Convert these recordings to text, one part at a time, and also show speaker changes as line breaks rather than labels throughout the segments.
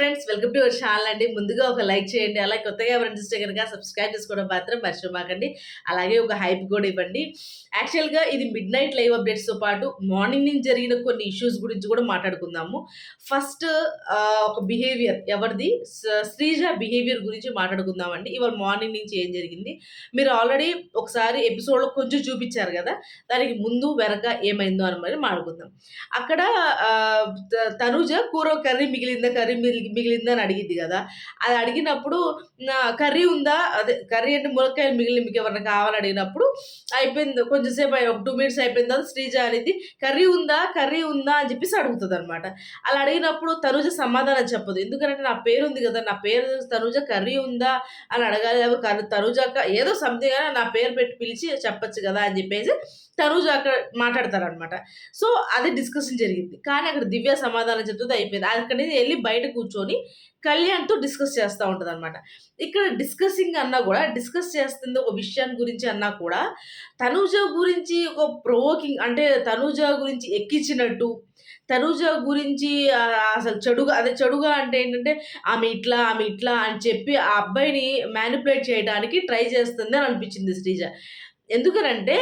friends welcome to our channel అండి ముందుగా ఒక లైక్ చేయండి అలాగే కొత్తగా ఎవరైనా చూస్తే కనుక సబ్స్క్రైబ్ చేసుకోవడం మాత్రం మర్చిపోకండి అలాగే ఒక హైప్ కూడా ఇవ్వండి యాక్చువల్గా ఇది మిడ్ నైట్ లైవ్ అప్డేట్స్తో పాటు మార్నింగ్ నుంచి జరిగిన కొన్ని ఇష్యూస్ గురించి కూడా మాట్లాడుకుందాము ఫస్ట్ ఒక బిహేవియర్ ఎవరిది శ్రీజ బిహేవియర్ గురించి మాట్లాడుకుందామండి ఇవాళ మార్నింగ్ నుంచి ఏం జరిగింది మీరు ఆల్రెడీ ఒకసారి ఎపిసోడ్లో కొంచెం చూపించారు కదా దానికి ముందు వెనక ఏమైందో అని మరి మాట్లాడుకుందాం అక్కడ తనుజ కూర కర్రీ మిగిలిన కర్రీ మిగిలి మిగిలిందని అడిగింది కదా అది అడిగినప్పుడు కర్రీ ఉందా అదే కర్రీ అంటే మునక్కాయలు మిగిలిన మీకు ఎవరైనా కావాలని అడిగినప్పుడు అయిపోయింది కొంచెంసేపు ఒక టూ మినిట్స్ అయిపోయింది తర్వాత శ్రీజ అనేది కర్రీ ఉందా కర్రీ ఉందా అని చెప్పేసి అడుగుతుంది అనమాట అలా అడిగినప్పుడు తనుజ సమాధానం చెప్పదు ఎందుకంటే నా పేరు ఉంది కదా నా పేరు తనుజ కర్రీ ఉందా అని అడగాలి కర్రీ తనుజాక ఏదో సంథింగ్ అని నా పేరు పెట్టి పిలిచి చెప్పచ్చు కదా అని చెప్పేసి తనుజ అక్కడ మాట్లాడతారనమాట సో అది డిస్కషన్ జరిగింది కానీ అక్కడ దివ్య సమాధానం చెప్తుంది అయిపోయింది అక్కడ వెళ్ళి బయట కూర్చు కూర్చొని కళ్యాణ్తో డిస్కస్ చేస్తూ ఉంటుంది అనమాట ఇక్కడ డిస్కసింగ్ అన్నా కూడా డిస్కస్ చేస్తుంది ఒక విషయాన్ని గురించి అన్నా కూడా తనూజ గురించి ఒక ప్రోకింగ్ అంటే తనూజ గురించి ఎక్కించినట్టు తనూజ గురించి అసలు చెడుగా అదే చెడుగా అంటే ఏంటంటే ఆమె ఇట్లా ఆమె ఇట్లా అని చెప్పి ఆ అబ్బాయిని మ్యానిపులేట్ చేయడానికి ట్రై చేస్తుంది అని అనిపించింది శ్రీజ ఎందుకనంటే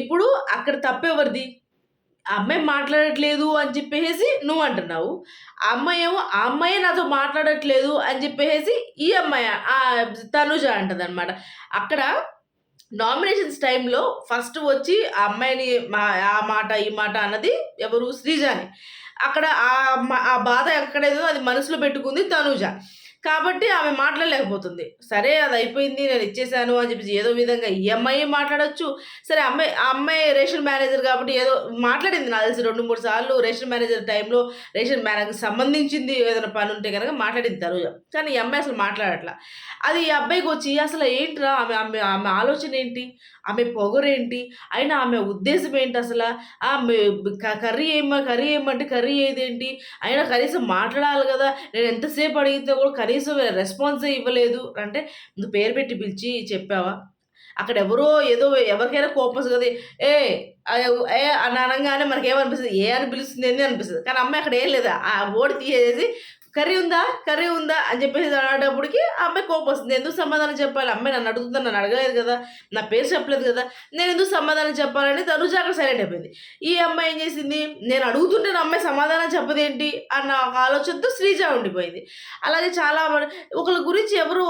ఇప్పుడు అక్కడ తప్పెవరిది ఆ అమ్మాయి మాట్లాడట్లేదు అని చెప్పేసి నువ్వు అంటున్నావు అమ్మాయి ఏమో ఆ అమ్మాయి నాతో మాట్లాడట్లేదు అని చెప్పేసి ఈ అమ్మాయి తనుజ అంటది అనమాట అక్కడ నామినేషన్స్ టైంలో ఫస్ట్ వచ్చి ఆ అమ్మాయిని మా ఆ మాట ఈ మాట అన్నది ఎవరు శ్రీజాని అక్కడ ఆ బాధ ఎక్కడేదో అది మనసులో పెట్టుకుంది తనుజ కాబట్టి ఆమె మాట్లాడలేకపోతుంది సరే అది అయిపోయింది నేను ఇచ్చేసాను అని చెప్పేసి ఏదో విధంగా ఈ అమ్మాయి మాట్లాడచ్చు సరే అమ్మాయి అమ్మాయి రేషన్ మేనేజర్ కాబట్టి ఏదో మాట్లాడింది నాకు తెలిసి రెండు మూడు సార్లు రేషన్ మేనేజర్ టైంలో రేషన్ మేనేజర్కి సంబంధించింది ఏదైనా పని ఉంటే కనుక మాట్లాడింది తరువాత కానీ ఈ అమ్మాయి అసలు మాట్లాడట్లా అది ఈ అబ్బాయికి వచ్చి అసలు ఏంట్రా ఆమె ఆమె ఆమె ఆలోచన ఏంటి ఆమె పొగరేంటి అయినా ఆమె ఉద్దేశం ఏంటి అసలు ఆమె కర్రీ ఏమ కర్రీ ఏమంటే కర్రీ ఏదేంటి అయినా కనీసం మాట్లాడాలి కదా నేను ఎంతసేపు అడిగితే కూడా కనీసం రెస్పాన్స్ ఇవ్వలేదు అంటే నువ్వు పేరు పెట్టి పిలిచి చెప్పావా అక్కడ ఎవరో ఏదో ఎవరికైనా కోపం కదా ఏ ఏ అని అనగానే మనకేమనిపిస్తుంది ఏ అని పిలుస్తుంది అని అనిపిస్తుంది కానీ అమ్మాయి అక్కడ ఏం లేదు ఆ ఓడి తీసేసి కర్రీ ఉందా కర్రీ ఉందా అని చెప్పేసి అడిగేటప్పటికి అమ్మాయి కోపం వస్తుంది ఎందుకు సమాధానం చెప్పాలి అమ్మాయి నన్ను అడుగుతుంది నన్ను అడగలేదు కదా నా పేరు చెప్పలేదు కదా నేను ఎందుకు సమాధానం చెప్పాలని తను జాగ్రత్త సైలెంట్ అయిపోయింది ఈ అమ్మాయి ఏం చేసింది నేను అడుగుతుంటే నా అమ్మాయి సమాధానం చెప్పదేంటి అన్న ఒక ఆలోచనతో శ్రీజ ఉండిపోయింది అలాగే చాలా ఒకళ్ళ గురించి ఎవరు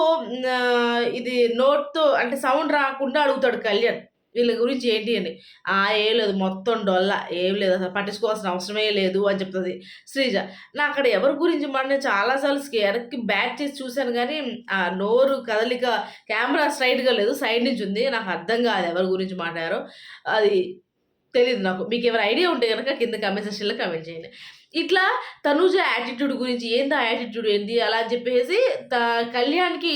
ఇది నోట్తో అంటే సౌండ్ రాకుండా అడుగుతాడు కళ్యాణ్ వీళ్ళ గురించి ఏంటి అని ఆ ఏం లేదు మొత్తం డొల్ల ఏం లేదు అసలు పట్టించుకోవాల్సిన అవసరమే లేదు అని చెప్తుంది శ్రీజ నా అక్కడ ఎవరి గురించి మన చాలాసార్లు స్కేర్కి బ్యాక్ చేసి చూశాను కానీ ఆ నోరు కదలిక కెమెరా స్ట్రైట్గా లేదు సైడ్ నుంచి ఉంది నాకు అర్థం కాదు ఎవరి గురించి మాట్లాడారో అది తెలియదు నాకు మీకు ఎవరి ఐడియా ఉంటే కనుక కింద కమెంట్ సెషన్లో కమెంట్ చేయండి ఇట్లా తనూజ యాటిట్యూడ్ గురించి ఏంది ఆ యాటిట్యూడ్ ఏంది అలా అని చెప్పేసి కళ్యాణ్కి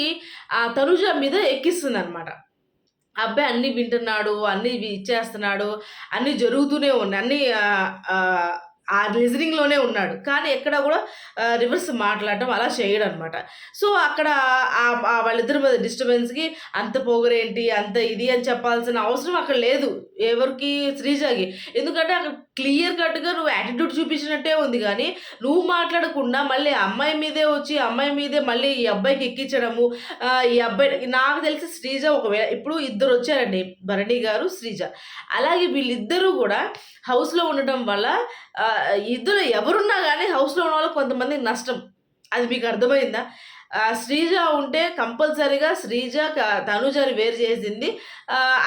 ఆ తనుజ మీద ఎక్కిస్తుంది అనమాట అబ్బాయి అన్నీ వింటున్నాడు అన్నీ ఇచ్చేస్తున్నాడు అన్నీ జరుగుతూనే ఉన్నాయి అన్నీ ఆ లిజనింగ్లోనే ఉన్నాడు కానీ ఎక్కడ కూడా రివర్స్ మాట్లాడటం అలా చేయడం అనమాట సో అక్కడ వాళ్ళిద్దరి మీద డిస్టర్బెన్స్కి అంత పొగరేంటి అంత ఇది అని చెప్పాల్సిన అవసరం అక్కడ లేదు ఎవరికి శ్రీజాకి ఎందుకంటే అక్కడ క్లియర్ కట్గా నువ్వు యాటిట్యూడ్ చూపించినట్టే ఉంది కానీ నువ్వు మాట్లాడకుండా మళ్ళీ అమ్మాయి మీదే వచ్చి అమ్మాయి మీదే మళ్ళీ ఈ అబ్బాయికి ఎక్కించడము ఈ అబ్బాయి నాకు తెలిసి శ్రీజ ఒకవేళ ఇప్పుడు ఇద్దరు వచ్చారండి భరణి గారు శ్రీజ అలాగే వీళ్ళిద్దరూ కూడా హౌస్లో ఉండటం వల్ల ఇద్దరు ఎవరున్నా కానీ హౌస్లో ఉన్న వాళ్ళకి కొంతమందికి నష్టం అది మీకు అర్థమైందా శ్రీజ ఉంటే కంపల్సరీగా శ్రీజ తనుజని వేరు చేసింది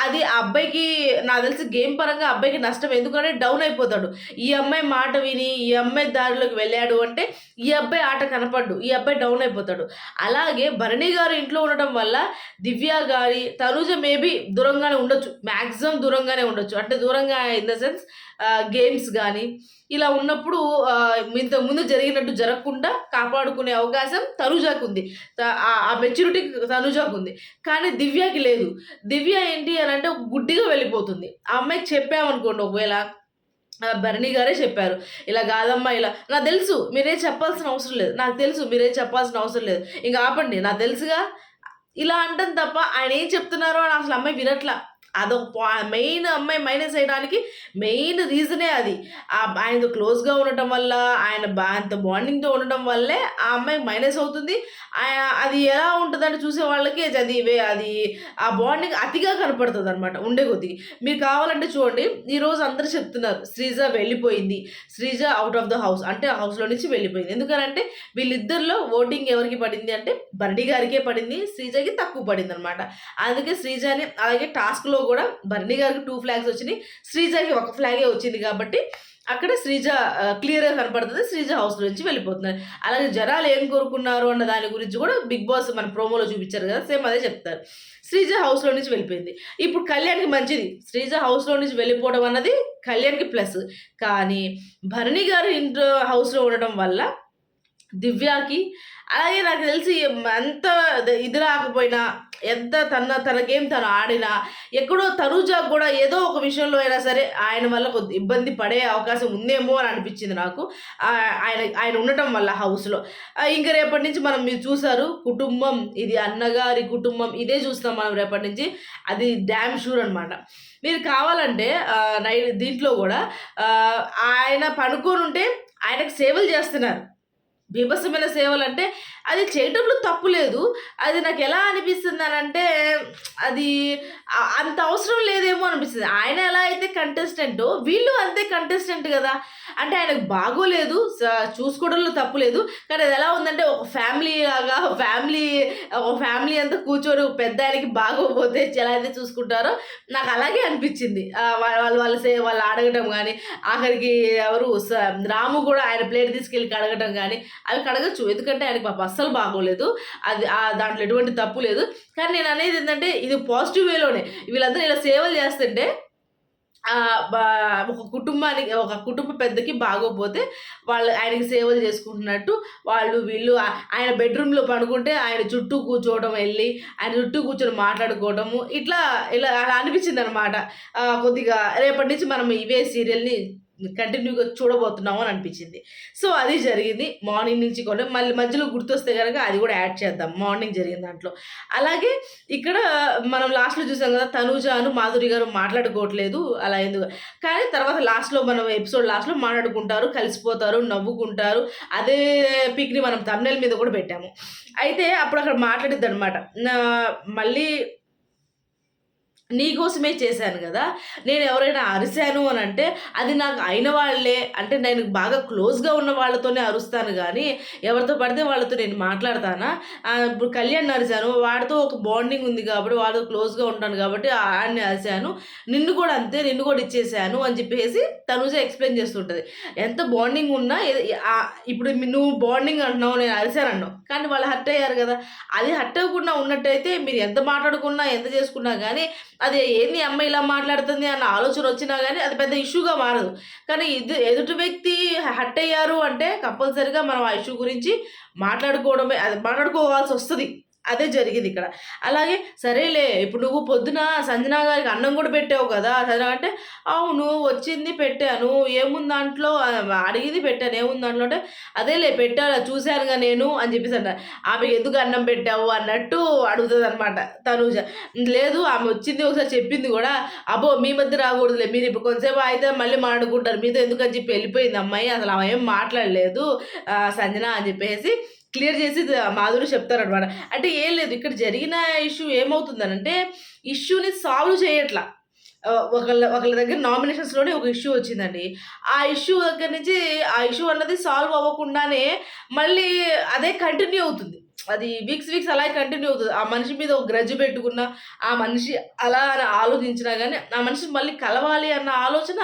అది అబ్బాయికి నాకు తెలిసి గేమ్ పరంగా అబ్బాయికి నష్టం ఎందుకంటే డౌన్ అయిపోతాడు ఈ అమ్మాయి మాట విని ఈ అమ్మాయి దారిలోకి వెళ్ళాడు అంటే ఈ అబ్బాయి ఆట కనపడ్డు ఈ అబ్బాయి డౌన్ అయిపోతాడు అలాగే భరణి గారు ఇంట్లో ఉండటం వల్ల దివ్య గారి తనుజ మేబీ దూరంగానే ఉండొచ్చు మ్యాక్సిమం దూరంగానే ఉండొచ్చు అంటే దూరంగా ఇన్ ద సెన్స్ గేమ్స్ కానీ ఇలా ఉన్నప్పుడు ముందు జరిగినట్టు జరగకుండా కాపాడుకునే అవకాశం తనుజాకు ఉంది ఆ మెచ్యూరిటీ తనుజాకు ఉంది కానీ దివ్యకి లేదు దివ్య ఏంటి అని అంటే గుడ్డిగా వెళ్ళిపోతుంది ఆ అమ్మాయికి చెప్పామనుకోండి ఒకవేళ భరణి గారే చెప్పారు ఇలా కాదమ్మా ఇలా నాకు తెలుసు మీరే చెప్పాల్సిన అవసరం లేదు నాకు తెలుసు మీరే చెప్పాల్సిన అవసరం లేదు ఇంకా ఆపండి నాకు తెలుసుగా ఇలా అంటాం తప్ప ఆయన ఏం చెప్తున్నారో అని అసలు అమ్మాయి వినట్లా అదొక మెయిన్ అమ్మాయి మైనస్ చేయడానికి మెయిన్ రీజనే అది ఆయనతో క్లోజ్గా ఉండటం వల్ల ఆయన అంత బాండింగ్తో ఉండటం వల్లే ఆ అమ్మాయి మైనస్ అవుతుంది అది ఎలా ఉంటుందంటే చూసే వాళ్ళకి అది అది ఆ బాండింగ్ అతిగా కనపడుతుంది అనమాట ఉండే కొద్దిగా మీరు కావాలంటే చూడండి ఈరోజు అందరూ చెప్తున్నారు శ్రీజ వెళ్ళిపోయింది Sreeja out of the house అంటే హౌస్లో నుంచి వెళ్ళిపోయింది ఎందుకనంటే వీళ్ళిద్దరిలో ఓటింగ్ ఎవరికి పడింది అంటే బర్డీ గారికే పడింది శ్రీజకి తక్కువ పడింది అనమాట అందుకే శ్రీజని అలాగే టాస్క్లో కూడా బర్ణి గారికి టూ ఫ్లాగ్స్ వచ్చినాయి శ్రీజకి ఒక ఫ్లాగే వచ్చింది కాబట్టి అక్కడ శ్రీజ క్లియర్గా కనపడుతుంది శ్రీజ హౌస్ నుంచి వెళ్ళిపోతున్నారు అలాగే జనాలు ఏం కోరుకున్నారు అన్న దాని గురించి కూడా బిగ్ బాస్ మన ప్రోమోలో చూపించారు కదా సేమ్ అదే చెప్తారు శ్రీజ హౌస్లో నుంచి వెళ్ళిపోయింది ఇప్పుడు కళ్యాణ్కి మంచిది శ్రీజ హౌస్లో నుంచి వెళ్ళిపోవడం అన్నది కళ్యాణ్కి ప్లస్ కానీ భరణి గారు ఇంట్లో హౌస్లో ఉండడం వల్ల దివ్యాకి అలాగే నాకు తెలిసి అంత ఇది రాకపోయినా ఎంత తన తన గేమ్ తను ఆడినా ఎక్కడో తనుజా కూడా ఏదో ఒక విషయంలో అయినా సరే ఆయన వల్ల కొద్ది ఇబ్బంది పడే అవకాశం ఉందేమో అని అనిపించింది నాకు ఆయన ఆయన ఉండటం వల్ల హౌస్లో ఇంకా రేపటి నుంచి మనం మీరు చూసారు కుటుంబం ఇది అన్నగారి కుటుంబం ఇదే చూస్తాం మనం రేపటి నుంచి అది డ్యామ్ షూర్ అనమాట మీరు కావాలంటే నైట్ దీంట్లో కూడా ఆయన ఉంటే ఆయనకు సేవలు చేస్తున్నారు బీభత్సమైన సేవలు అంటే అది చేయటంలో తప్పు లేదు అది నాకు ఎలా అనిపిస్తుంది అని అంటే అది అంత అవసరం లేదేమో అనిపిస్తుంది ఆయన ఎలా అయితే కంటెస్టెంటో వీళ్ళు అంతే కంటెస్టెంట్ కదా అంటే ఆయనకు బాగోలేదు చూసుకోవడంలో తప్పు లేదు కానీ అది ఎలా ఉందంటే ఒక ఫ్యామిలీ లాగా ఫ్యామిలీ ఒక ఫ్యామిలీ అంతా కూర్చొని పెద్ద ఆయనకి బాగోపోతే ఎలా అయితే చూసుకుంటారో నాకు అలాగే అనిపించింది వాళ్ళు వాళ్ళ సే వాళ్ళు అడగటం కానీ ఆఖరికి ఎవరు రాము కూడా ఆయన ప్లేట్ తీసుకెళ్ళి కడగటం కానీ అవి కడగచ్చు ఎందుకంటే ఆయనకి పాప అస్సలు బాగోలేదు అది దాంట్లో ఎటువంటి తప్పు లేదు కానీ నేను అనేది ఏంటంటే ఇది పాజిటివ్ వేలోనే వీళ్ళందరూ ఇలా సేవలు చేస్తుంటే ఒక కుటుంబానికి ఒక కుటుంబ పెద్దకి బాగోపోతే వాళ్ళు ఆయనకి సేవలు చేసుకుంటున్నట్టు వాళ్ళు వీళ్ళు ఆయన బెడ్రూమ్లో పడుకుంటే ఆయన చుట్టూ కూర్చోవడం వెళ్ళి ఆయన చుట్టూ కూర్చొని మాట్లాడుకోవడము ఇట్లా ఇలా అలా అనిపించింది అనమాట కొద్దిగా రేపటి నుంచి మనం ఇవే సీరియల్ని కంటిన్యూగా చూడబోతున్నాము అని అనిపించింది సో అది జరిగింది మార్నింగ్ నుంచి కూడా మళ్ళీ మధ్యలో గుర్తొస్తే కనుక అది కూడా యాడ్ చేద్దాం మార్నింగ్ జరిగిన దాంట్లో అలాగే ఇక్కడ మనం లాస్ట్లో చూసాం కదా తనూజ అను మాధురి గారు మాట్లాడుకోవట్లేదు అలా ఎందుకు కానీ తర్వాత లాస్ట్లో మనం ఎపిసోడ్ లాస్ట్లో మాట్లాడుకుంటారు కలిసిపోతారు నవ్వుకుంటారు అదే పిక్ని మనం తమిళ మీద కూడా పెట్టాము అయితే అప్పుడు అక్కడ మాట్లాడిద్దనమాట అనమాట మళ్ళీ నీకోసమే చేశాను కదా నేను ఎవరైనా అరిశాను అని అంటే అది నాకు అయిన వాళ్ళే అంటే నేను బాగా క్లోజ్గా ఉన్న వాళ్ళతోనే అరుస్తాను కానీ ఎవరితో పడితే వాళ్ళతో నేను మాట్లాడతానా ఇప్పుడు కళ్యాణ్ అరిశాను వాడితో ఒక బాండింగ్ ఉంది కాబట్టి వాళ్ళతో క్లోజ్గా ఉంటాను కాబట్టి ఆడిని అరిశాను నిన్ను కూడా అంతే నిన్ను కూడా ఇచ్చేసాను అని చెప్పేసి తనుజ ఎక్స్ప్లెయిన్ చేస్తుంటుంది ఎంత బాండింగ్ ఉన్నా ఇప్పుడు నువ్వు బాండింగ్ అంటున్నావు నేను అరిశాను అన్నావు కానీ వాళ్ళు హర్ట్ అయ్యారు కదా అది హర్ట్ అవ్వకుండా ఉన్నట్టయితే మీరు ఎంత మాట్లాడుకున్నా ఎంత చేసుకున్నా కానీ అది ఏంది అమ్మాయి ఇలా మాట్లాడుతుంది అన్న ఆలోచన వచ్చినా కానీ అది పెద్ద ఇష్యూగా మారదు కానీ ఇది ఎదుటి వ్యక్తి హట్ అయ్యారు అంటే కంపల్సరిగా మనం ఆ ఇష్యూ గురించి మాట్లాడుకోవడమే అది మాట్లాడుకోవాల్సి వస్తుంది అదే జరిగింది ఇక్కడ అలాగే సరేలే ఇప్పుడు నువ్వు పొద్దున సంజనా గారికి అన్నం కూడా పెట్టావు కదా సరే అంటే అవును వచ్చింది పెట్టాను ఏముంది దాంట్లో అడిగింది పెట్టాను ఏముంది దాంట్లో అంటే అదేలే పెట్టాను చూశానుగా నేను అని చెప్పేసి అంట ఆమె ఎందుకు అన్నం పెట్టావు అన్నట్టు అడుగుతుంది అనమాట తనూజ లేదు ఆమె వచ్చింది ఒకసారి చెప్పింది కూడా అబ్బో మీ మధ్య రాకూడదులే మీరు ఇప్పుడు కొంతసేపు అయితే మళ్ళీ మాట్లాడుకుంటారు మీతో ఎందుకని చెప్పి వెళ్ళిపోయింది అమ్మాయి అసలు ఆమె ఏం మాట్లాడలేదు సంజన అని చెప్పేసి క్లియర్ చేసి మాధురి చెప్తారనమాట అంటే ఏం లేదు ఇక్కడ జరిగిన ఇష్యూ ఏమవుతుందనంటే ఇష్యూని సాల్వ్ చేయట్లా ఒకళ్ళ ఒకళ్ళ దగ్గర నామినేషన్స్లోనే ఒక ఇష్యూ వచ్చిందండి ఆ ఇష్యూ దగ్గర నుంచి ఆ ఇష్యూ అన్నది సాల్వ్ అవ్వకుండానే మళ్ళీ అదే కంటిన్యూ అవుతుంది అది వీక్స్ వీక్స్ అలాగే కంటిన్యూ అవుతుంది ఆ మనిషి మీద ఒక గ్రజ్ పెట్టుకున్న ఆ మనిషి అలా ఆలోచించినా కానీ ఆ మనిషి మళ్ళీ కలవాలి అన్న ఆలోచన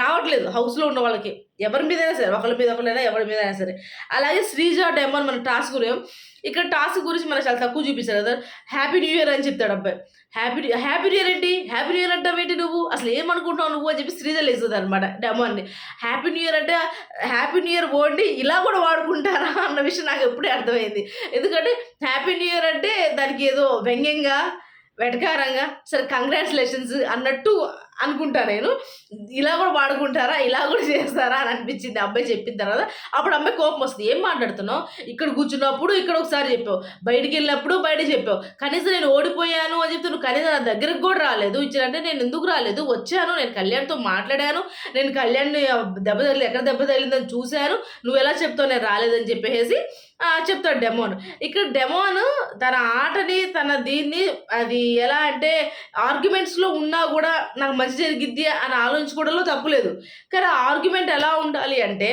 రావట్లేదు హౌస్లో ఉన్న వాళ్ళకి ఎవరి మీద అయినా సరే ఒకరి మీద ఒకరైనా ఎవరి మీద అయినా సరే అలాగే శ్రీజ డెమన్ మన టాస్క్ గురి ఇక్కడ టాస్క్ గురించి మనకు చాలా తక్కువ చూపిస్తారు కదా హ్యాపీ న్యూ ఇయర్ అని చెప్తాడు అబ్బాయి హ్యాపీ హ్యాపీ న్యూ ఇయర్ ఏంటి హ్యాపీ న్యూ ఇయర్ అంటే ఏంటి నువ్వు అసలు ఏమనుకుంటావు నువ్వు అని చెప్పి శ్రీజ లేస్తుంది అనమాట డెమోన్ని హ్యాపీ న్యూ ఇయర్ అంటే హ్యాపీ న్యూ ఇయర్ పోండి ఇలా కూడా వాడుకుంటారా అన్న విషయం నాకు ఎప్పుడే అర్థమైంది ఎందుకంటే హ్యాపీ న్యూ ఇయర్ అంటే దానికి ఏదో వ్యంగ్యంగా వెటకారంగా సరే కంగ్రాచులేషన్స్ అన్నట్టు అనుకుంటా నేను ఇలా కూడా వాడుకుంటారా ఇలా కూడా చేస్తారా అని అనిపించింది అబ్బాయి చెప్పిన తర్వాత అప్పుడు అమ్మాయి కోపం వస్తుంది ఏం మాట్లాడుతున్నావు ఇక్కడ కూర్చున్నప్పుడు ఇక్కడ ఒకసారి చెప్పావు బయటికి వెళ్ళినప్పుడు బయట చెప్పావు కనీసం నేను ఓడిపోయాను అని చెప్తే నువ్వు కనీసం నా దగ్గరకు కూడా రాలేదు ఇచ్చినంటే నేను ఎందుకు రాలేదు వచ్చాను నేను కళ్యాణ్తో మాట్లాడాను నేను కళ్యాణ్ దెబ్బ తగిలి ఎక్కడ దెబ్బ తగిలిందని చూశాను నువ్వు ఎలా చెప్తావు నేను రాలేదని చెప్పేసి చెప్తాడు డెమోన్ ఇక్కడ డెమోన్ తన ఆటని తన దీన్ని అది ఎలా అంటే ఆర్గ్యుమెంట్స్లో ఉన్నా కూడా నాకు మంచి మంచి జరిగిద్ది అని ఆలోచించుకోవడంలో తప్పులేదు కానీ ఆర్గ్యుమెంట్ ఎలా ఉండాలి అంటే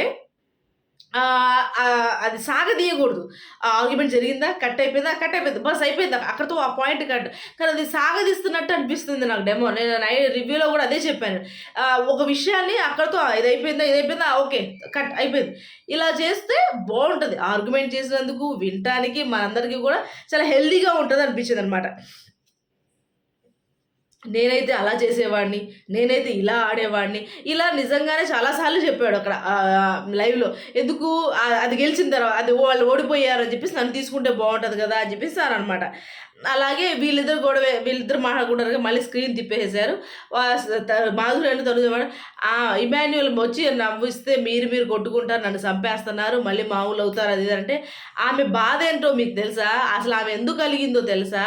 అది సాగదీయకూడదు ఆ ఆర్గ్యుమెంట్ జరిగిందా కట్ అయిపోయిందా కట్ అయిపోయింది బస్ అయిపోయిందా అక్కడతో ఆ పాయింట్ కట్ కానీ అది సాగదీస్తున్నట్టు అనిపిస్తుంది నాకు డెమో నేను రివ్యూలో కూడా అదే చెప్పాను ఒక విషయాన్ని అక్కడతో ఇది అయిపోయిందా ఇది అయిపోయిందా ఓకే కట్ అయిపోయింది ఇలా చేస్తే బాగుంటుంది ఆర్గ్యుమెంట్ చేసినందుకు వినటానికి మనందరికీ కూడా చాలా హెల్దీగా ఉంటుంది అనిపించింది అనమాట నేనైతే అలా చేసేవాడిని నేనైతే ఇలా ఆడేవాడిని ఇలా నిజంగానే చాలాసార్లు చెప్పాడు అక్కడ లైవ్లో ఎందుకు అది గెలిచిన తర్వాత అది వాళ్ళు ఓడిపోయారు అని చెప్పేసి నన్ను తీసుకుంటే బాగుంటుంది కదా అని చెప్పేసి సార్ అనమాట అలాగే వీళ్ళిద్దరు గొడవ వీళ్ళిద్దరు మాట్లాడుకుంటారు మళ్ళీ స్క్రీన్ తిప్పేసారు మాధురి అంటే తొలగడం ఆ ఇమాన్యువల్ వచ్చి నవ్విస్తే మీరు మీరు కొట్టుకుంటారు నన్ను చంపేస్తున్నారు మళ్ళీ మామూలు అవుతారు అది అంటే ఆమె బాధ ఏంటో మీకు తెలుసా అసలు ఆమె ఎందుకు కలిగిందో తెలుసా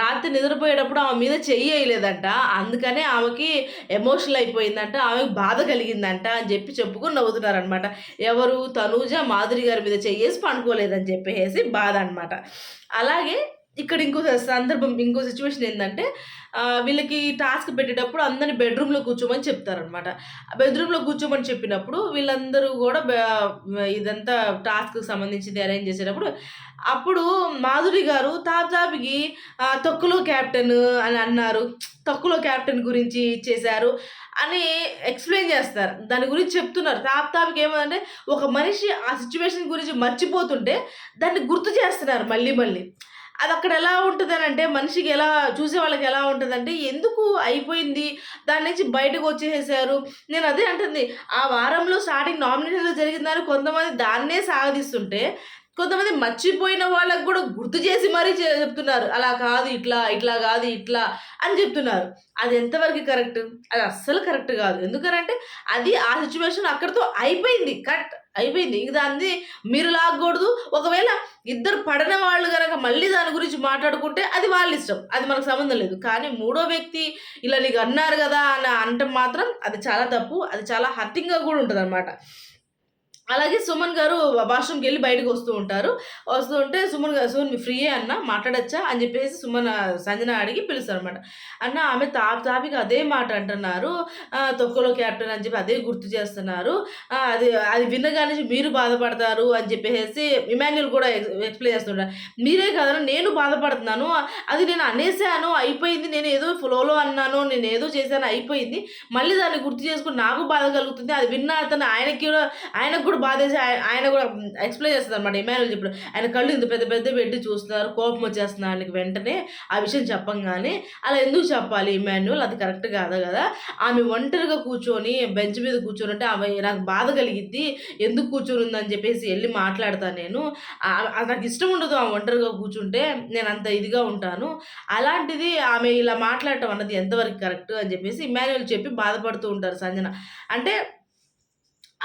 రాత్రి నిద్రపోయేటప్పుడు ఆమె మీద చెయ్యలేదంట అందుకనే ఆమెకి ఎమోషనల్ అయిపోయిందంట ఆమెకు బాధ కలిగిందంట అని చెప్పి చెప్పుకుని నవ్వుతున్నారనమాట ఎవరు తనూజ మాధురి గారి మీద చెయ్యేసి పండుకోలేదని చెప్పేసి బాధ అనమాట అలాగే ఇక్కడ ఇంకో సందర్భం ఇంకో సిచ్యువేషన్ ఏంటంటే వీళ్ళకి టాస్క్ పెట్టేటప్పుడు అందరిని బెడ్రూమ్లో కూర్చోమని చెప్తారనమాట బెడ్రూమ్లో కూర్చోమని చెప్పినప్పుడు వీళ్ళందరూ కూడా ఇదంతా టాస్క్కి సంబంధించింది అరేంజ్ చేసేటప్పుడు అప్పుడు మాధురి గారు తాతాపికి తొక్కులో క్యాప్టెన్ అని అన్నారు తక్కువలో క్యాప్టెన్ గురించి చేశారు అని ఎక్స్ప్లెయిన్ చేస్తారు దాని గురించి చెప్తున్నారు తాప్ తాప్కి ఏమంటే ఒక మనిషి ఆ సిచ్యువేషన్ గురించి మర్చిపోతుంటే దాన్ని గుర్తు చేస్తున్నారు మళ్ళీ మళ్ళీ అది అక్కడ ఎలా అంటే మనిషికి ఎలా చూసే వాళ్ళకి ఎలా ఉంటుందంటే ఎందుకు అయిపోయింది దాని నుంచి బయటకు వచ్చేసేసారు నేను అదే అంటుంది ఆ వారంలో స్టార్టింగ్ నామినేషన్లో జరిగిన దాన్ని కొంతమంది దాన్నే సాగదీస్తుంటే కొంతమంది మర్చిపోయిన వాళ్ళకు కూడా గుర్తు చేసి మరీ చెప్తున్నారు అలా కాదు ఇట్లా ఇట్లా కాదు ఇట్లా అని చెప్తున్నారు అది ఎంతవరకు కరెక్ట్ అది అస్సలు కరెక్ట్ కాదు ఎందుకనంటే అది ఆ సిచ్యువేషన్ అక్కడితో అయిపోయింది కట్ అయిపోయింది ఇంక దాన్ని మీరు లాగకూడదు ఒకవేళ ఇద్దరు పడిన వాళ్ళు కనుక మళ్ళీ దాని గురించి మాట్లాడుకుంటే అది వాళ్ళ ఇష్టం అది మనకు సంబంధం లేదు కానీ మూడో వ్యక్తి ఇలా నీకు అన్నారు కదా అని అంటే మాత్రం అది చాలా తప్పు అది చాలా హర్టింగ్గా కూడా ఉంటుంది అనమాట అలాగే సుమన్ గారు వాష్రూమ్కి వెళ్ళి బయటకు వస్తూ ఉంటారు వస్తూ ఉంటే సుమన్ గారు సుమన్ మీ ఫ్రీయే అన్న మాట్లాడచ్చా అని చెప్పేసి సుమన్ సంజన అడిగి పిలుస్తారు అనమాట అన్న ఆమె తాపి తాపిక అదే మాట అంటున్నారు తొక్కలో క్యాప్టెన్ అని చెప్పి అదే గుర్తు చేస్తున్నారు అది అది వినగానే మీరు బాధపడతారు అని చెప్పేసి ఇమాన్యుల్ కూడా ఎక్స్ప్లెయిన్ చేస్తుంటారు మీరే కదా నేను బాధపడుతున్నాను అది నేను అనేసాను అయిపోయింది నేను ఏదో ఫ్లోలో అన్నాను నేను ఏదో చేశాను అయిపోయింది మళ్ళీ దాన్ని గుర్తు చేసుకుని నాకు బాధ కలుగుతుంది అది విన్న అతను ఆయనకి కూడా ఆయనకు కూడా బాధేసి ఆయన కూడా ఎక్స్ప్లెయిన్ చేస్తుంది అనమాట ఇమానుల్ ఇప్పుడు ఆయన కళ్ళు ఇంత పెద్ద పెద్ద పెట్టి చూస్తున్నారు కోపం వచ్చేస్తున్నారు ఆయనకి వెంటనే ఆ విషయం చెప్పంగానే అలా ఎందుకు చెప్పాలి ఇమాన్యుల్ అది కరెక్ట్ కాదు కదా ఆమె ఒంటరిగా కూర్చొని బెంచ్ మీద కూర్చొని అంటే ఆమె నాకు బాధ కలిగిద్ది ఎందుకు కూర్చొని ఉందని చెప్పేసి వెళ్ళి మాట్లాడతాను నేను నాకు ఇష్టం ఉండదు ఆమె ఒంటరిగా కూర్చుంటే నేను అంత ఇదిగా ఉంటాను అలాంటిది ఆమె ఇలా మాట్లాడటం అన్నది ఎంతవరకు కరెక్ట్ అని చెప్పేసి ఇమాన్యుల్ చెప్పి బాధపడుతూ ఉంటారు సంజన అంటే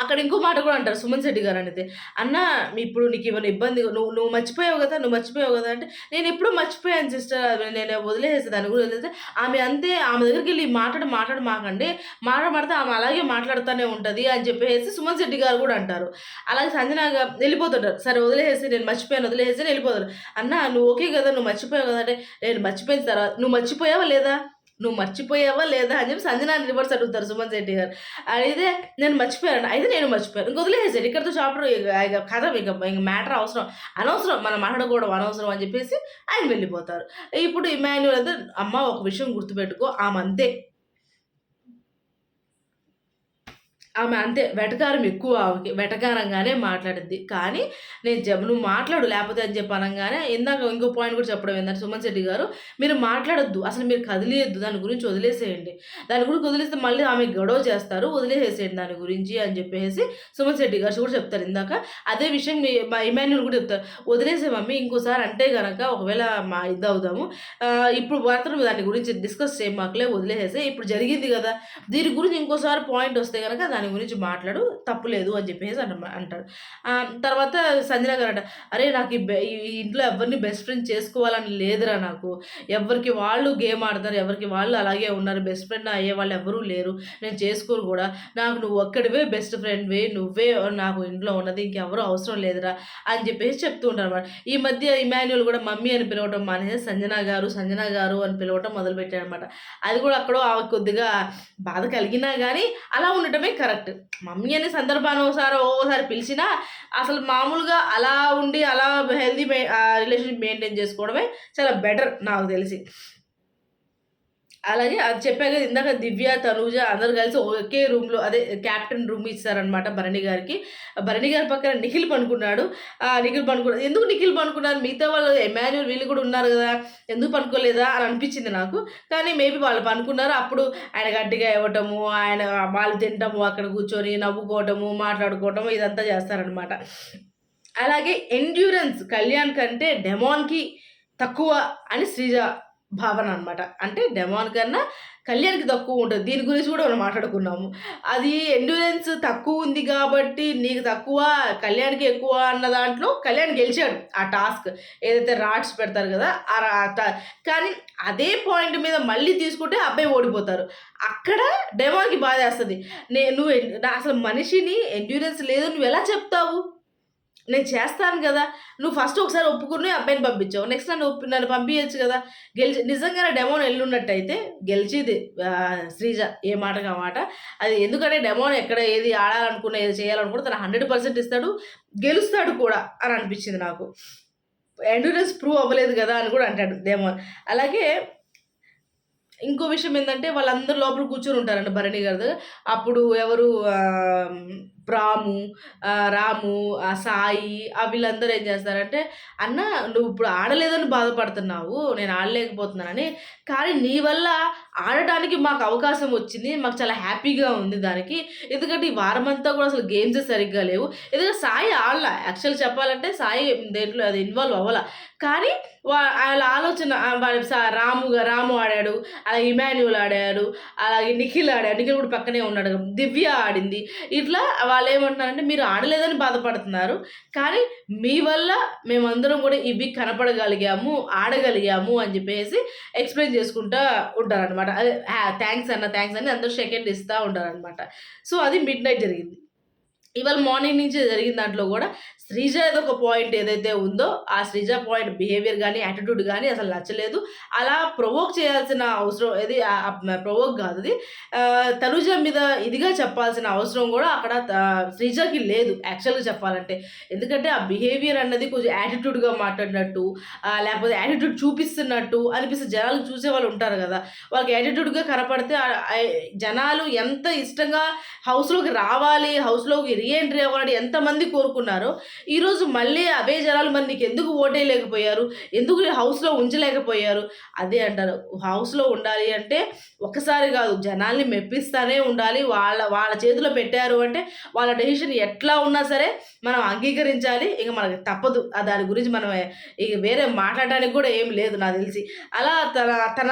అక్కడ ఇంకో మాట కూడా అంటారు సుమన్ శెట్టి గారు అనేది అన్న ఇప్పుడు నీకు ఏమైనా ఇబ్బంది నువ్వు నువ్వు మర్చిపోయావు కదా నువ్వు మర్చిపోయావు కదా అంటే నేను ఎప్పుడూ మర్చిపోయాను సిస్టర్ నేను వదిలేసేసి దాని గురించి వదిలేస్తే ఆమె అంతే ఆమె దగ్గరికి వెళ్ళి మాట్లాడు మాట్లాడు మాకండి మాట్లాడితే ఆమె అలాగే మాట్లాడుతూనే ఉంటుంది అని చెప్పేసి సుమన్ శెట్టి గారు కూడా అంటారు అలాగే సంజన వెళ్ళిపోతుంటారు సరే వదిలేసి నేను మర్చిపోయాను వదిలేసి వెళ్ళిపోతారు అన్న నువ్వు ఓకే కదా నువ్వు మర్చిపోయావు కదా అంటే నేను మర్చిపోయిన తర్వాత నువ్వు మర్చిపోయావా లేదా నువ్వు మర్చిపోయావా లేదా అని చెప్పి సంజన రివర్స్ అడుగుతారు సుమన్ శెట్టి గారు అయితే నేను మర్చిపోయాను అయితే నేను మర్చిపోయాను ఇంక వదిలేసాడు ఇక్కడితో చాప్టర్ ఇక కథ ఇక ఇంక మ్యాటర్ అవసరం అనవసరం మనం కూడా అనవసరం అని చెప్పేసి ఆయన వెళ్ళిపోతారు ఇప్పుడు ఇమాన్యుల్ అయితే అమ్మ ఒక విషయం గుర్తుపెట్టుకో అంతే ఆమె అంతే వెటకారం ఎక్కువ ఆమెకి వెటకారంగానే మాట్లాడింది కానీ నేను జబ్ నువ్వు మాట్లాడు లేకపోతే అని చెప్పి ఇందాక ఇంకో పాయింట్ కూడా చెప్పడం ఏంటంటే సుమన్ శెట్టి గారు మీరు మాట్లాడొద్దు అసలు మీరు కదిలేయద్దు దాని గురించి వదిలేసేయండి దాని గురించి వదిలేస్తే మళ్ళీ ఆమె గొడవ చేస్తారు వదిలేసేసేయండి దాని గురించి అని చెప్పేసి సుమన్ శెట్టి గారు కూడా చెప్తారు ఇందాక అదే విషయం మీ మా ఇమాన్యుల్ కూడా చెప్తారు వదిలేసే మమ్మీ ఇంకోసారి అంటే కనుక ఒకవేళ మా ఇది అవుదాము ఇప్పుడు మాత్రం దాని గురించి డిస్కస్ చేయమాకలే వదిలేసేసి ఇప్పుడు జరిగింది కదా దీని గురించి ఇంకోసారి పాయింట్ వస్తే కనుక దాని దాని గురించి మాట్లాడు తప్పులేదు అని చెప్పేసి అంట అంటాడు తర్వాత సంజన గారు అంట అరే నాకు ఈ ఇంట్లో ఎవరిని బెస్ట్ ఫ్రెండ్ చేసుకోవాలని లేదురా నాకు ఎవరికి వాళ్ళు గేమ్ ఆడతారు ఎవరికి వాళ్ళు అలాగే ఉన్నారు బెస్ట్ ఫ్రెండ్ అయ్యే వాళ్ళు ఎవరూ లేరు నేను చేసుకోరు కూడా నాకు నువ్వు ఒక్కడివే బెస్ట్ ఫ్రెండ్వే నువ్వే నాకు ఇంట్లో ఉన్నది ఇంకెవరూ అవసరం లేదురా అని చెప్పేసి చెప్తూ ఉంటారు అనమాట ఈ మధ్య ఇమాన్యుల్ కూడా మమ్మీ అని పిలవటం మానేసి సంజన గారు సంజన గారు అని పిలవటం మొదలుపెట్టాడు అనమాట అది కూడా అక్కడ కొద్దిగా బాధ కలిగినా కానీ అలా ఉండటమే కరెక్ట్ కరెక్ట్ మమ్మీ అనే సందర్భాన్ని ఒకసారి ఓసారి పిలిచినా అసలు మామూలుగా అలా ఉండి అలా హెల్దీ రిలేషన్షిప్ మెయింటైన్ చేసుకోవడమే చాలా బెటర్ నాకు తెలిసి అలాగే అది చెప్పాక ఇందాక దివ్య తనూజ అందరు కలిసి ఒకే రూమ్లో అదే క్యాప్టెన్ రూమ్ ఇస్తారనమాట భరణి గారికి భరణి గారి పక్కన నిఖిల్ పనుకున్నాడు ఆ నిఖిల్ పనుకున్నాడు ఎందుకు నిఖిల్ పనుకున్నారు మిగతా వాళ్ళు ఎమాన్యుల్ వీళ్ళు కూడా ఉన్నారు కదా ఎందుకు పనుకోలేదా అని అనిపించింది నాకు కానీ మేబీ వాళ్ళు పనుకున్నారు అప్పుడు ఆయన గట్టిగా ఇవ్వటము ఆయన వాళ్ళు తినటము అక్కడ కూర్చొని నవ్వుకోవటము మాట్లాడుకోవటము ఇదంతా చేస్తారనమాట అలాగే ఎండ్యూరెన్స్ కళ్యాణ్ కంటే డెమాన్కి తక్కువ అని శ్రీజ భావన అనమాట అంటే డెమాన్ కన్నా కళ్యాణ్కి తక్కువ ఉంటుంది దీని గురించి కూడా మనం మాట్లాడుకున్నాము అది ఎండ్యూరెన్స్ తక్కువ ఉంది కాబట్టి నీకు తక్కువ కళ్యాణ్కి ఎక్కువ అన్న దాంట్లో కళ్యాణ్ గెలిచాడు ఆ టాస్క్ ఏదైతే రాడ్స్ పెడతారు కదా ఆ కానీ అదే పాయింట్ మీద మళ్ళీ తీసుకుంటే అబ్బాయి ఓడిపోతారు అక్కడ డెమాన్కి బాధేస్తుంది నేను అసలు మనిషిని ఎండ్యూరెన్స్ లేదు నువ్వు ఎలా చెప్తావు నేను చేస్తాను కదా నువ్వు ఫస్ట్ ఒకసారి ఒప్పుకుని అబ్బాయిని పంపించావు నెక్స్ట్ నన్ను ఒప్పు నన్ను పంపించచ్చు కదా గెలిచి నిజంగా డెమోన్ వెళ్ళున్నట్టయితే గెలిచేది శ్రీజ ఏ మాట మాట అది ఎందుకంటే డెమోన్ ఎక్కడ ఏది ఆడాలనుకున్నా ఏది చేయాలనుకున్నా తను హండ్రెడ్ పర్సెంట్ ఇస్తాడు గెలుస్తాడు కూడా అని అనిపించింది నాకు ఎండ్యూరెన్స్ ప్రూవ్ అవ్వలేదు కదా అని కూడా అంటాడు డెమోన్ అలాగే ఇంకో విషయం ఏంటంటే వాళ్ళందరూ లోపల కూర్చొని ఉంటారండి భరణి గారు అప్పుడు ఎవరు రాము రాము సాయి వీళ్ళందరూ ఏం చేస్తారంటే అన్న నువ్వు ఇప్పుడు ఆడలేదని బాధపడుతున్నావు నేను ఆడలేకపోతున్నానని కానీ నీ వల్ల ఆడటానికి మాకు అవకాశం వచ్చింది మాకు చాలా హ్యాపీగా ఉంది దానికి ఎందుకంటే ఈ వారం అంతా కూడా అసలు గేమ్స్ సరిగ్గా లేవు ఎందుకంటే సాయి ఆడలా యాక్చువల్ చెప్పాలంటే సాయి దేంట్లో అది ఇన్వాల్వ్ అవ్వాల కానీ వాళ్ళ ఆలోచన వాళ్ళ రాము రాము ఆడాడు అలాగే ఇమాన్యుల్ ఆడాడు అలాగే నిఖిల్ ఆడాడు నిఖిల్ కూడా పక్కనే ఉన్నాడు దివ్య ఆడింది ఇట్లా వాళ్ళు ఏమంటున్నారంటే మీరు ఆడలేదని బాధపడుతున్నారు కానీ మీ వల్ల మేమందరం కూడా ఇవి కనపడగలిగాము ఆడగలిగాము అని చెప్పేసి ఎక్స్ప్లెయిన్ చేసుకుంటా ఉంటారనమాట అదే థ్యాంక్స్ అన్న థ్యాంక్స్ అని అందరూ సెకండ్ ఇస్తూ ఉంటారనమాట సో అది మిడ్ నైట్ జరిగింది ఇవాళ మార్నింగ్ నుంచి జరిగిన దాంట్లో కూడా శ్రీజ ఏదో ఒక పాయింట్ ఏదైతే ఉందో ఆ శ్రీజ పాయింట్ బిహేవియర్ కానీ యాటిట్యూడ్ కానీ అసలు నచ్చలేదు అలా ప్రొవోక్ చేయాల్సిన అవసరం ఇది ప్రొవోక్ కాదు అది తనుజ మీద ఇదిగా చెప్పాల్సిన అవసరం కూడా అక్కడ శ్రీజకి లేదు యాక్చువల్గా చెప్పాలంటే ఎందుకంటే ఆ బిహేవియర్ అన్నది కొంచెం యాటిట్యూడ్గా మాట్లాడినట్టు లేకపోతే యాటిట్యూడ్ చూపిస్తున్నట్టు అనిపిస్తే జనాలు చూసే వాళ్ళు ఉంటారు కదా వాళ్ళకి యాటిట్యూడ్గా కనపడితే జనాలు ఎంత ఇష్టంగా హౌస్లోకి రావాలి హౌస్లోకి రీఎంట్రీ అవ్వాలని ఎంతమంది కోరుకున్నారో ఈరోజు మళ్ళీ అవే జనాలు మరి నీకు ఎందుకు ఓటేయలేకపోయారు ఎందుకు హౌస్లో ఉంచలేకపోయారు అదే అంటారు హౌస్లో ఉండాలి అంటే ఒకసారి కాదు జనాల్ని మెప్పిస్తూనే ఉండాలి వాళ్ళ వాళ్ళ చేతిలో పెట్టారు అంటే వాళ్ళ డెసిషన్ ఎట్లా ఉన్నా సరే మనం అంగీకరించాలి ఇక మనకి తప్పదు దాని గురించి మనం ఇక వేరే మాట్లాడడానికి కూడా ఏం లేదు నాకు తెలిసి అలా తన తన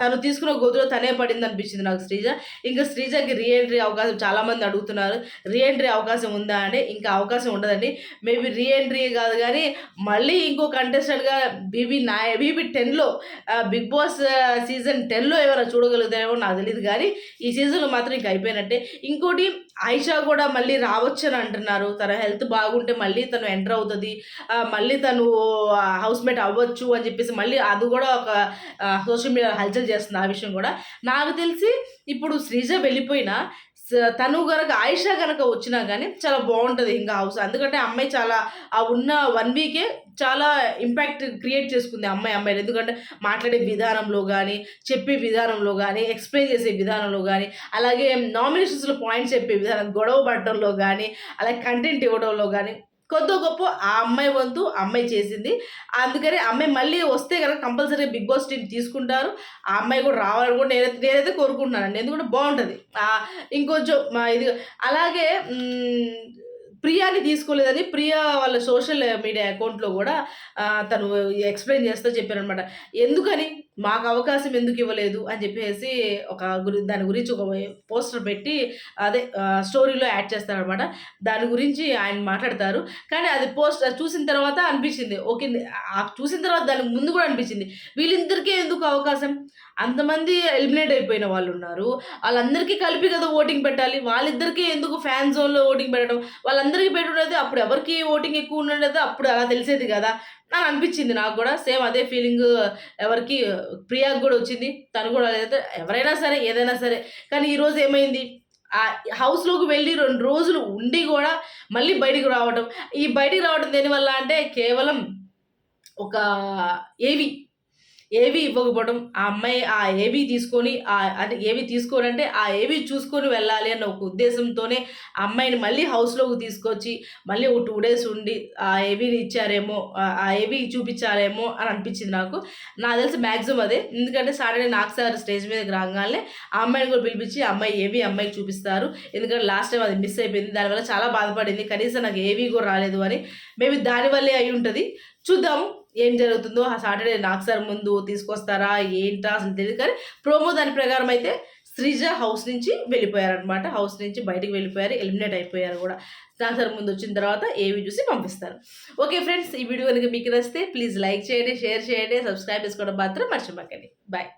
తను తీసుకున్న గొంతులో తనే పడింది అనిపించింది నాకు శ్రీజ ఇంకా శ్రీజకి రీఎంట్రీ అవకాశం చాలామంది అడుగుతున్నారు రీఎంట్రీ అవకాశం ఉందా అంటే ఇంకా అవకాశం ఉండదండి మేబీ రీ ఎంట్రీ కాదు కానీ మళ్ళీ ఇంకో కంటెస్టెంట్గా బీబీ నా బీబీ టెన్లో బిగ్ బాస్ సీజన్ టెన్లో ఎవరో చూడగలుగుతారేమో నాకు తెలియదు కానీ ఈ సీజన్లో మాత్రం ఇంక అయిపోయినట్టే ఇంకోటి ఆయిషా కూడా మళ్ళీ రావచ్చు అని అంటున్నారు తన హెల్త్ బాగుంటే మళ్ళీ తను ఎంటర్ అవుతుంది మళ్ళీ తను హౌస్మేట్ అవ్వచ్చు అని చెప్పేసి మళ్ళీ అది కూడా ఒక సోషల్ మీడియా హల్చల్ చేస్తుంది ఆ విషయం కూడా నాకు తెలిసి ఇప్పుడు శ్రీజ వెళ్ళిపోయినా తను గనక ఆయిషా గనక వచ్చినా కానీ చాలా బాగుంటుంది ఇంకా హౌస్ ఎందుకంటే అమ్మాయి చాలా ఆ ఉన్న వన్ వీకే చాలా ఇంపాక్ట్ క్రియేట్ చేసుకుంది అమ్మాయి అమ్మాయిలు ఎందుకంటే మాట్లాడే విధానంలో కానీ చెప్పే విధానంలో కానీ ఎక్స్ప్లెయిన్ చేసే విధానంలో కానీ అలాగే నామినేషన్స్లో పాయింట్స్ చెప్పే విధానం గొడవ పడటంలో కానీ అలాగే కంటెంట్ ఇవ్వడంలో కానీ కొద్దో గొప్ప ఆ అమ్మాయి వంతు అమ్మాయి చేసింది అందుకని అమ్మాయి మళ్ళీ వస్తే కనుక కంపల్సరీ బిగ్ బాస్ టీం తీసుకుంటారు ఆ అమ్మాయి కూడా రావాలని కూడా నేనైతే నేనైతే కోరుకుంటున్నాను అండి ఎందుకంటే బాగుంటుంది ఇంకొంచెం ఇది అలాగే ప్రియాని తీసుకోలేదని ప్రియా వాళ్ళ సోషల్ మీడియా అకౌంట్లో కూడా తను ఎక్స్ప్లెయిన్ చేస్తూ చెప్పారనమాట ఎందుకని మాకు అవకాశం ఎందుకు ఇవ్వలేదు అని చెప్పేసి ఒక గురి దాని గురించి ఒక పోస్టర్ పెట్టి అదే స్టోరీలో యాడ్ చేస్తారనమాట దాని గురించి ఆయన మాట్లాడతారు కానీ అది పోస్టర్ చూసిన తర్వాత అనిపించింది ఓకే చూసిన తర్వాత దానికి ముందు కూడా అనిపించింది వీళ్ళిద్దరికీ ఎందుకు అవకాశం అంతమంది ఎలిమినేట్ అయిపోయిన వాళ్ళు ఉన్నారు వాళ్ళందరికీ కలిపి కదా ఓటింగ్ పెట్టాలి వాళ్ళిద్దరికీ ఎందుకు ఫ్యాన్ జోన్లో ఓటింగ్ పెట్టడం వాళ్ళందరికీ పెట్టుకునేది అప్పుడు ఎవరికి ఓటింగ్ ఎక్కువ ఉండేది అప్పుడు అలా తెలిసేది కదా నాకు అనిపించింది నాకు కూడా సేమ్ అదే ఫీలింగ్ ఎవరికి ప్రియాకి కూడా వచ్చింది తను కూడా లేదా ఎవరైనా సరే ఏదైనా సరే కానీ ఈరోజు ఏమైంది ఆ హౌస్లోకి వెళ్ళి రెండు రోజులు ఉండి కూడా మళ్ళీ బయటికి రావడం ఈ బయటికి రావడం దేనివల్ల అంటే కేవలం ఒక ఏవి ఏవి ఇవ్వకపోవడం ఆ అమ్మాయి ఆ ఏవి తీసుకొని ఆ అంటే ఏవి తీసుకోనంటే ఆ ఏవి చూసుకొని వెళ్ళాలి అన్న ఒక ఉద్దేశంతోనే అమ్మాయిని మళ్ళీ హౌస్లోకి తీసుకొచ్చి మళ్ళీ ఒక టూ డేస్ ఉండి ఆ ఏవీని ఇచ్చారేమో ఆ ఏవి చూపించారేమో అని అనిపించింది నాకు నాకు తెలిసి మ్యాక్సిమం అదే ఎందుకంటే సాటర్డే నాకు సార్ స్టేజ్ మీదకి రాగానే ఆ అమ్మాయిని కూడా పిలిపించి అమ్మాయి ఏవి అమ్మాయికి చూపిస్తారు ఎందుకంటే లాస్ట్ టైం అది మిస్ అయిపోయింది దానివల్ల చాలా బాధపడింది కనీసం నాకు ఏవి కూడా రాలేదు అని మేబీ దానివల్లే అయి ఉంటుంది చూద్దాము ఏం జరుగుతుందో ఆ సాటర్డే నాకు సార్ ముందు తీసుకొస్తారా ఏంటా అసలు తెలియదు కానీ ప్రోమో దాని ప్రకారం అయితే శ్రీజ హౌస్ నుంచి వెళ్ళిపోయారనమాట హౌస్ నుంచి బయటకు వెళ్ళిపోయారు ఎలిమినేట్ అయిపోయారు కూడా సార్ ముందు వచ్చిన తర్వాత ఏవి చూసి పంపిస్తారు ఓకే ఫ్రెండ్స్ ఈ వీడియో కనుక మీకు నచ్చితే ప్లీజ్ లైక్ చేయండి షేర్ చేయండి సబ్స్క్రైబ్ చేసుకోవడం మాత్రం మర్చిపోకండి బాయ్